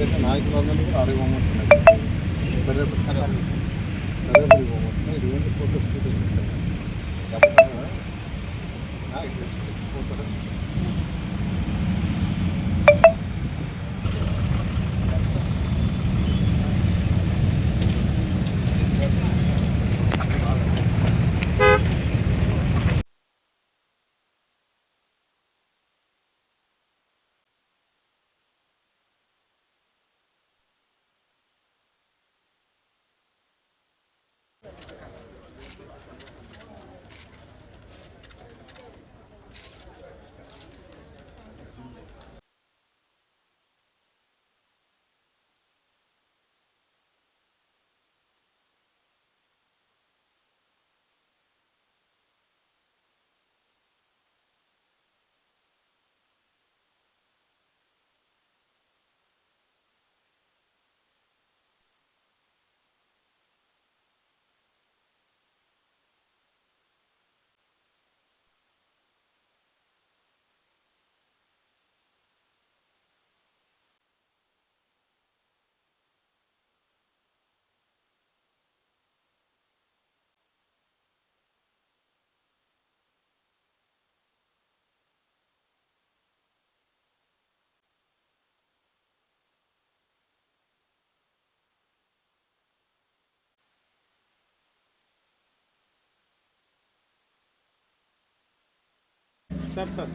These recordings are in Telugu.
చేసే నాయకులందరూ కూడా అరవై పోమంటున్నారు. సరే సరే పోమంటున్నారు. ఇది ఏంటి photos photos photos sir sir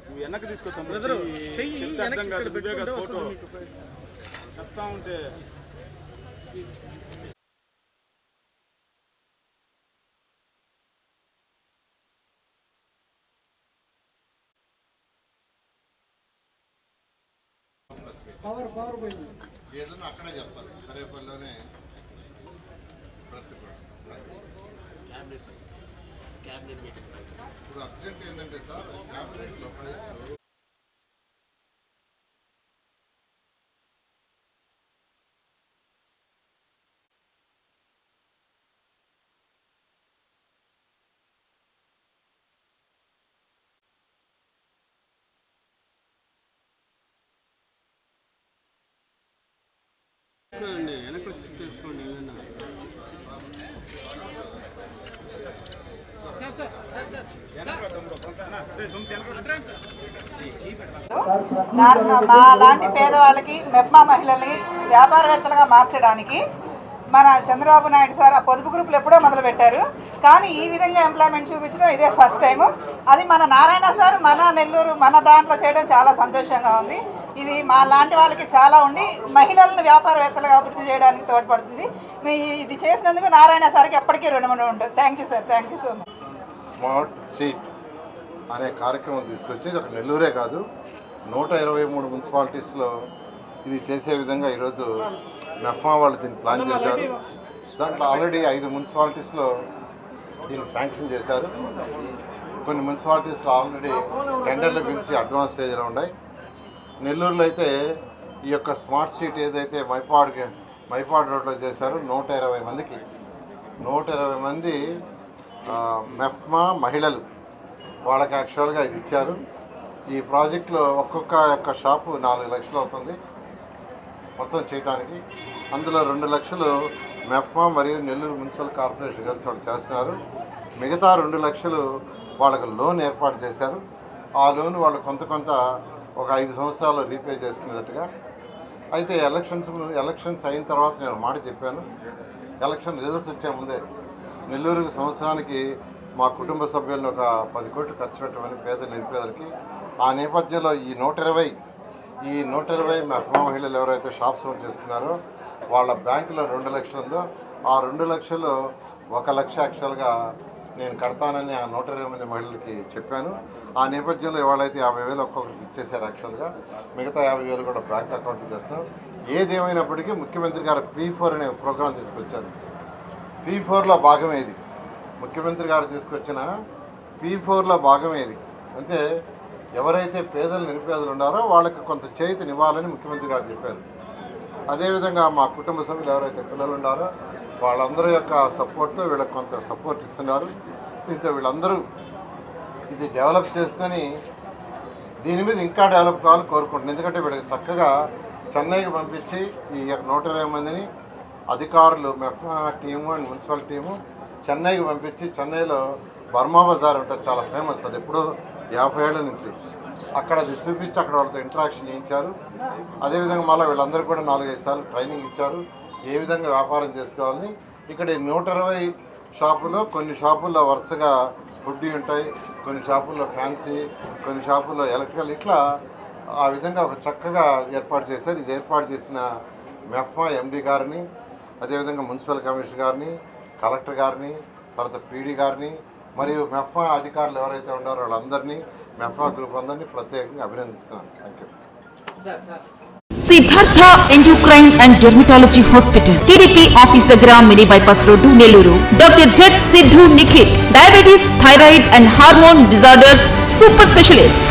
నువ్వు వెనక్కి తీసుకొస్తాం బ్రదరు, అర్థం కాదు. నువ్వే కదా ఫోటో. చెప్తా ఉంటే. పవర్ పవర్ పోయింది ఏదన్నా అక్కడే చెప్తారు సరేపల్లిలోనే ప్రెస్ కూడా. ఇప్పుడు అర్జెంట్ ఏంటంటే సార్ క్యాబినెట్లో ఫైల్స్ అండి వెనక్కి వచ్చి చేసుకోండి ఏదైనా మా లాంటి పేదవాళ్ళకి మెప్మా మహిళల్ని వ్యాపారవేత్తలుగా మార్చడానికి మన చంద్రబాబు నాయుడు సార్ ఆ పొదుపు గ్రూపులు ఎప్పుడో మొదలుపెట్టారు. కానీ ఈ విధంగా ఎంప్లాయ్మెంట్ చూపించడం ఇదే ఫస్ట్ టైము. అది మన నారాయణ సార్ మన నెల్లూరు మన దాంట్లో చేయడం చాలా సంతోషంగా ఉంది. ఇది మా లాంటి వాళ్ళకి చాలా ఉండి మహిళలను వ్యాపారవేత్తలుగా అభివృద్ధి చేయడానికి తోడ్పడుతుంది. మీ ఇది చేసినందుకు నారాయణ సార్కి ఎప్పటికీ రుణముండి ఉంటుంది. Thank you sir thank you so much smart street అనే కార్యక్రమం తీసుకొచ్చి ఇది ఒక నెల్లూరే కాదు. నూట ఇరవై మూడు మున్సిపాలిటీస్లో ఇది చేసే విధంగా ఈరోజు మెఫ్మా వాళ్ళు దీన్ని ప్లాన్ చేశారు. దాంట్లో ఆల్రెడీ ఐదు మున్సిపాలిటీస్లో దీన్ని శాంక్షన్ చేశారు. కొన్ని మున్సిపాలిటీస్లో ఆల్రెడీ టెండర్లు పిలిచి అడ్వాన్స్ స్టేజ్లో ఉన్నాయి. నెల్లూరులో అయితే ఈ యొక్క స్మార్ట్ సిటీ ఏదైతే మైపాడ్ మైపాడ్ రోడ్లో చేశారో నూట ఇరవై మందికి. నూట ఇరవై మంది మెఫ్మా మహిళలు వాళ్ళకి యాక్చువల్గా ఇది ఇచ్చారు. ఈ ప్రాజెక్ట్లో ఒక్కొక్క యొక్క షాపు నాలుగు లక్షలు అవుతుంది మొత్తం చేయడానికి అందులో రెండు లక్షలు మెఫ్మా మరియు నెల్లూరు మున్సిపల్ కార్పొరేషన్ కలిసి వాళ్ళు చేస్తున్నారు. మిగతా రెండు లక్షలు వాళ్ళకు లోన్ ఏర్పాటు చేశారు. ఆ లోన్ వాళ్ళు కొంత కొంత ఒక ఐదు సంవత్సరాలు రీపే చేసుకునేటట్టుగా. అయితే ఎలక్షన్స్ ఎలక్షన్స్ అయిన తర్వాత నేను మాట చెప్పాను. ఎలక్షన్ రిజల్ట్స్ వచ్చే ముందే నెల్లూరు సంవత్సరానికి మా కుటుంబ సభ్యులను ఒక పది కోట్లు ఖర్చు పెట్టమని పేద నిరుపేదలకి ఆ నేపథ్యంలో ఈ నూట ఇరవై ఈ నూట ఇరవై మహిళలు ఎవరైతే షాప్స్ ఓన్ చేసుకున్నారో వాళ్ళ బ్యాంకులో రెండు లక్షలు ఉందో ఆ రెండు లక్షలు ఒక లక్ష యాక్చువల్గా నేను కడతానని ఆ నూట ఇరవై మంది మహిళలకి చెప్పాను. ఆ నేపథ్యంలో ఇవాళైతే యాభై వేలు ఒక్కొక్కరికి ఇచ్చేసారు యాక్చువల్గా మిగతా యాభై వేలు కూడా బ్యాంక్ అకౌంట్ చేస్తాం ఏదేమైనప్పటికీ ముఖ్యమంత్రి గారు పీ ఫోర్ అనే ప్రోగ్రాం తీసుకొచ్చారు. పీ ఫోర్లో భాగమే ఇది. ముఖ్యమంత్రి గారు తీసుకొచ్చిన పీ ఫోర్లో భాగమే ఇది. అంటే ఎవరైతే పేదలు నిరుపేదలు ఉన్నారో వాళ్ళకి కొంత చేతినివ్వాలని ముఖ్యమంత్రి గారు చెప్పారు. అదేవిధంగా మా కుటుంబ సభ్యులు ఎవరైతే పిల్లలు ఉన్నారో వాళ్ళందరి యొక్క సపోర్ట్తో వీళ్ళకి కొంత సపోర్ట్ ఇస్తున్నారు. దీంతో వీళ్ళందరూ ఇది డెవలప్ చేసుకొని దీని మీద ఇంకా డెవలప్ కావాలని కోరుకుంటున్నాను ఎందుకంటే వీళ్ళకి చక్కగా చెన్నైకి పంపించి ఈ నూట ఇరవై మందిని అధికారులు MEPMA team and municipal team చెన్నైకి పంపించి చెన్నైలో బర్మా బజార్ ఉంటుంది చాలా ఫేమస్. అది ఎప్పుడో యాభై ఏళ్ళ నుంచి. అక్కడ అది చూపించి అక్కడ వాళ్ళతో ఇంటరాక్షన్ చేయించారు. అదేవిధంగా మళ్ళీ వీళ్ళందరూ కూడా నాలుగైదు సార్లు ట్రైనింగ్ ఇచ్చారు. ఏ విధంగా వ్యాపారం చేసుకోవాలని. ఇక్కడ నూట ఇరవై షాపులో కొన్ని షాపుల్లో వరుసగా ఫుడ్ ఉంటాయి కొన్ని షాపుల్లో ఫ్యాన్సీ కొన్ని షాపుల్లో ఎలక్ట్రికల్ ఇట్లా ఆ విధంగా ఒక చక్కగా ఏర్పాటు చేశారు. ఇది ఏర్పాటు చేసిన మెఫ్మా ఎండి గారిని అదేవిధంగా మున్సిపల్ కమిషనర్ గారిని కలెక్టర్ గారిని తర్వాత పీడీ గారిని మరియు మెఫా అధికారులు ఎవరైతే ఉన్నారో వాళ్ళందరినీ మెఫా గ్రూప్ అందరినీ ప్రత్యేకంగా అభినందిస్తున్నాను. Thank you Siddhartha endocrine and dermatology hospital TDP office దగ్గర mini bypass road Nellore. Doctor jet Siddhu Nikhith diabetes thyroid and hormone disorders super specialist.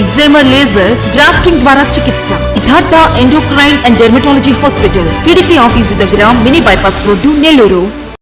ఎగ్జామర్ laser grafting ద్వారా చికిత్స. Siddhartha endocrine and dermatology hospital TDP office దగ్గర మినీ బైపాస్ రోడ్డు నెల్లూరు